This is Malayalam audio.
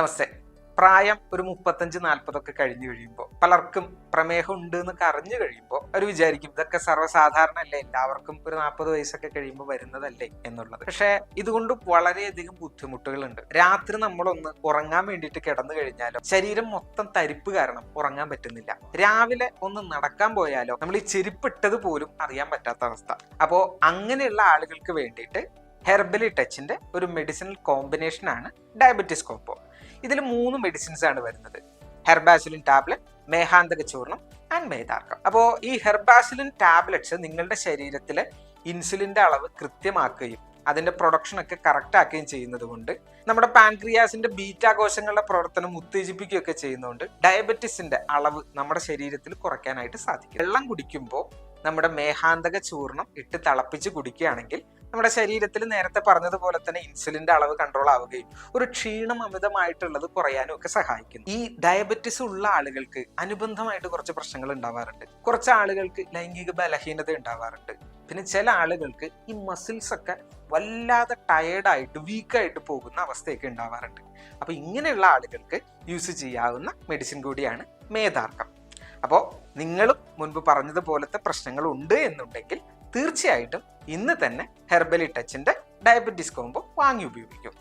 നമസ്തേ പ്രായം ഒരു മുപ്പത്തഞ്ച് നാൽപ്പതൊക്കെ കഴിഞ്ഞു കഴിയുമ്പോൾ പലർക്കും പ്രമേഹം ഉണ്ട് എന്നൊക്കെ അറിഞ്ഞു കഴിയുമ്പോൾ അവർ വിചാരിക്കും ഇതൊക്കെ സർവസാധാരണല്ലേ എല്ലാവർക്കും ഒരു നാൽപ്പത് വയസ്സൊക്കെ കഴിയുമ്പോൾ വരുന്നതല്ലേ? എന്നുള്ളത്. പക്ഷേ ഇതുകൊണ്ട് വളരെയധികം ബുദ്ധിമുട്ടുകളുണ്ട്. രാത്രി നമ്മളൊന്ന് ഉറങ്ങാൻ വേണ്ടിയിട്ട് കിടന്നു കഴിഞ്ഞാലോ ശരീരം മൊത്തം തരിപ്പ് കാരണം ഉറങ്ങാൻ പറ്റുന്നില്ല. രാവിലെ ഒന്ന് നടക്കാൻ പോയാലോ നമ്മൾ ഈ ചെരുപ്പിട്ടത് പോലും അറിയാൻ പറ്റാത്ത അവസ്ഥ. അപ്പോൾ അങ്ങനെയുള്ള ആളുകൾക്ക് വേണ്ടിയിട്ട് ഹെർബലി ടച്ചിന്റെ ഒരു മെഡിസിനൽ കോമ്പിനേഷൻ ആണ് ഡയബറ്റിസ് കോംബോ ഇതിൽ മൂന്ന് മെഡിസിൻസ് ആണ് വരുന്നത്. ഹെർബാസിലിൻ ടാബ്ലറ്റ് മേഹാന്തക ചൂർണം ആൻഡ് മേധാർക്കം അപ്പോൾ ഈ ഹെർബാസിലിൻ ടാബ്ലറ്റ്സ് നിങ്ങളുടെ ശരീരത്തിലെ ഇൻസുലിന്റെ അളവ് കൃത്യമാക്കുകയും അതിന്റെ പ്രൊഡക്ഷൻ ഒക്കെ ആക്കുകയും ചെയ്യുന്നത് കൊണ്ട് നമ്മുടെ പാൻക്രിയാസിന്റെ ബീറ്റാ കോശങ്ങളുടെ പ്രവർത്തനം ഉത്തേജിപ്പിക്കുകയൊക്കെ ചെയ്യുന്നതുകൊണ്ട് ഡയബറ്റിസിന്റെ അളവ് നമ്മുടെ ശരീരത്തിൽ കുറയ്ക്കാനായിട്ട് സാധിക്കും. വെള്ളം കുടിക്കുമ്പോൾ നമ്മുടെ മേഹാന്തക ചൂർണം ഇട്ട് തിളപ്പിച്ച് കുടിക്കുകയാണെങ്കിൽ നമ്മുടെ ശരീരത്തിൽ നേരത്തെ പറഞ്ഞതുപോലെ തന്നെ ഇൻസുലിന്റെ അളവ് കൺട്രോൾ ആവുകയും ഒരു ക്ഷീണം അമിതമായിട്ടുള്ളത് കുറയാനും ഒക്കെ സഹായിക്കുന്നു. ഈ ഡയബറ്റിസ് ഉള്ള ആളുകൾക്ക് അനുബന്ധമായിട്ട് കുറച്ച് പ്രശ്നങ്ങൾ ഉണ്ടാവാറുണ്ട്. കുറച്ച് ആളുകൾക്ക് ലൈംഗിക ബലഹീനത ഉണ്ടാവാറുണ്ട്. പിന്നെ ചില ആളുകൾക്ക് ഈ മസിൽസ് ഒക്കെ വല്ലാതെ ടയേർഡായിട്ട് വീക്കായിട്ട് പോകുന്ന അവസ്ഥയൊക്കെ ഉണ്ടാവാറുണ്ട്. അപ്പോൾ ഇങ്ങനെയുള്ള ആളുകൾക്ക് യൂസ് ചെയ്യാവുന്ന മെഡിസിൻ കൂടിയാണ് മേധാർക്കം. അപ്പോൾ നിങ്ങളും മുൻപ് പറഞ്ഞതുപോലത്തെ പ്രശ്നങ്ങൾ ഉണ്ട് എന്നുണ്ടെങ്കിൽ തീർച്ചയായിട്ടും ഇന്ന് തന്നെ ഹെർബലി ടച്ചിന്റെ ഡയബറ്റിസ് കോംബോ വാങ്ങി ഉപയോഗിക്കും.